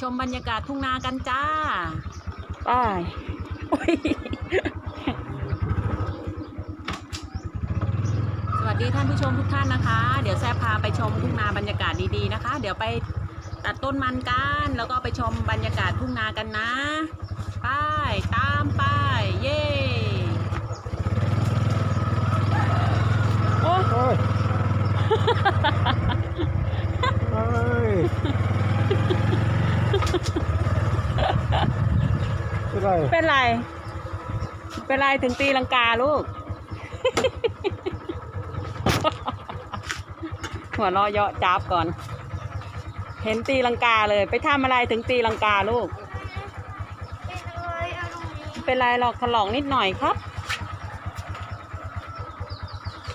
ชมบรรยากาศทุ่งนากันจ้าไปโอ้ยสวัสดีท่านผู้ชมทุกท่านนะคะ เดี๋ยวแซ่พาไปชมทุ่งนาบรรยากาศดีๆนะคะ เดี๋ยวไปตัดต้นมันกันแล้วก็ไปชมบรรยากาศทุ่งนากันนะไปตามไปเย่โอ้เฮ้ย เฮ้ยเป็น ไรเป็นไร เป็นไรถึงตีลังกาลูก หัวเราะเยาะจับก่อน เห็นตีลังกาเลย ไปทำอะไรถึงตีลังกาลูก เป็นอะไรอะตรงนี้เป็นไรหรอกถลอกนิดหน่อยครับ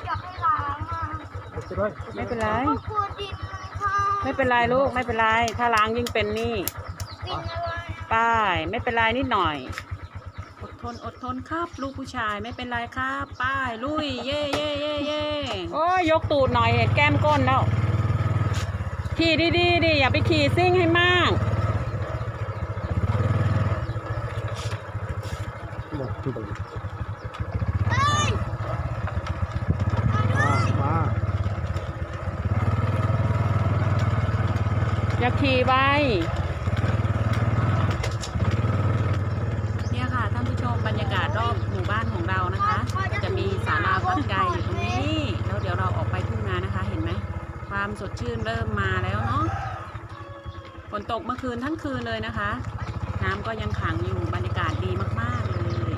อยากให้ล้างอะเป็นไรไม่เป็นไรก็กลัวดินมันเข้าไม่เป็นไรลูกไม่เป็นไร ถ้าล้างยิ่งเป็นนี่ดินอะไร ป้ายไม่เป็นไรนิดหน่อย อดทนอดทนครับ ลูกผู้ชายไม่เป็นไรครับป้ายลุย เย่เย่เย่เย่โอ้ยยกตูดหน่อยเห็นแก้มก้นแล้ว ขี่ดีดีๆดิอย่าไปขี่ซิ่งให้มาก หมดที่ตรงเฮ้ยมาด้มาวยมา อย่าขี่ไปเนี่ยค่ะท่านผู้ชม บรรยากาศรอบหมู่บ้านของเรานะคะ จะมีศาลาวัดไก่อยู่ตรงนี้ แล้วเดี๋ยวเราออกไปทุ่งนานะคะ เห็นไหมความสดชื่นเริ่มมาแล้วเนาะฝนตกเมื่อคืนทั้งคืนเลยนะคะ น้ำก็ยังขังอยู่บรรยากาศดีมาก ๆ เลย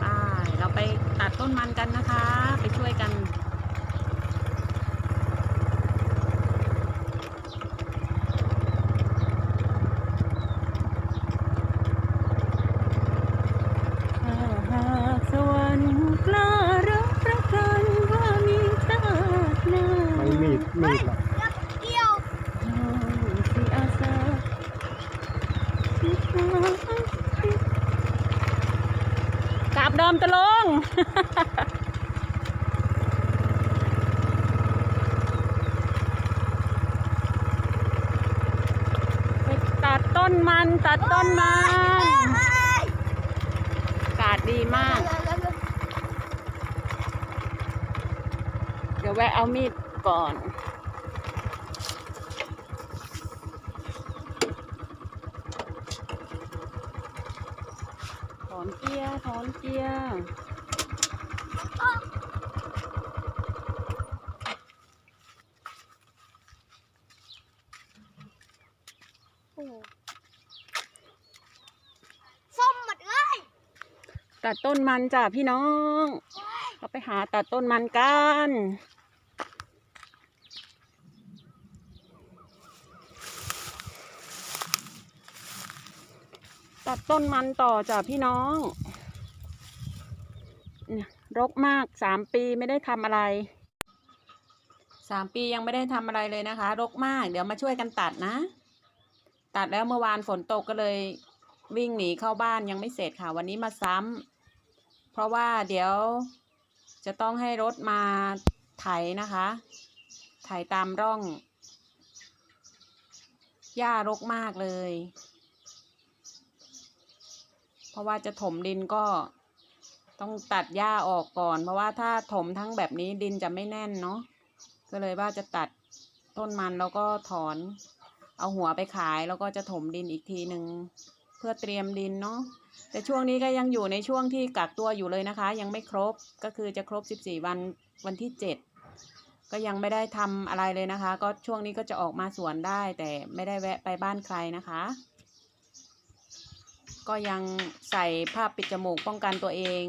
ไปเราไปตัดต้นมันกันนะคะ ไปช่วยกัน ถ้าหากสวรรค์กล้ารับประกันว่ามีชาติหน้า ไม่มีดมีดละ แล้วเกี่ยว สิอาสาสิทากลับเดิมตะลง ไปตั ดต้นมันตัดต้นมันเฮ้ยอากาศดีมาก เดี๋ยวแวะเอามีดก่อน อนเกียร์ถอนเกียร์ส้มหมดเลย ตัดต้นมันจ้ะพี่น้อง เราไปหาตัดต้นมันกัน ตัดต้นมันต่อจ้ะพี่น้องเนี่ยรกมากสามปีไม่ได้ทำอะไรสามปียังไม่ได้ทำอะไรเลยนะคะ รกมาก เดี๋ยวมาช่วยกันตัดนะ ตัดแล้วเมื่อวานฝนตกก็เลยวิ่งหนีเข้าบ้านยังไม่เสร็จค่ะ วันนี้มาซ้ำเพราะว่าเดี๋ยวจะต้องให้รถมาไถนะคะ ไถตามร่อง หญ้ารกมากเลย เพราะว่าจะถมดินก็ต้องตัดหญ้าออกก่อน เพราะว่าถ้าถมทั้งแบบนี้ดินจะไม่แน่นเนาะก็เลยว่าจะตัดต้นมันแล้วก็ถอน เอาหัวไปขายแล้วก็จะถมดินอีกทีหนึ่งเพื่อเตรียมดินเนาะแต่ช่วงนี้ก็ยังอยู่ในช่วงที่กักตัวอยู่เลยนะคะ ยังไม่ครบก็คือจะครบ 14 วันวันที่ 7 ก็ยังไม่ได้ทำอะไรเลยนะคะ ก็ช่วงนี้ก็จะออกมาสวนได้แต่ไม่ได้แวะไปบ้านใครนะคะ ก็ยังใส่ผ้าปิดจมูกป้องกันตัวเอง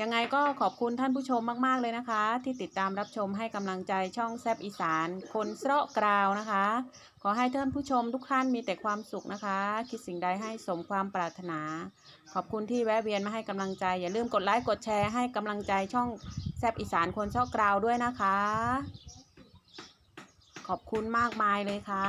ยังไงก็ขอบคุณท่านผู้ชมมาก ๆ เลยนะคะ ที่ติดตามรับชมให้กำลังใจช่องแซบอีสาน คนเสาะกราวนะคะ ขอให้ท่านผู้ชมทุกท่านมีแต่ความสุขนะคะ คิดสิ่งใดให้สมความปรารถนา ขอบคุณที่แวะเวียนมาให้กำลังใจ อย่าลืมกดไลค์กดแชร์ให้กำลังใจช่องแซบอีสานคนเสาะกราวด้วยนะคะ ขอบคุณมากมายเลยค่ะ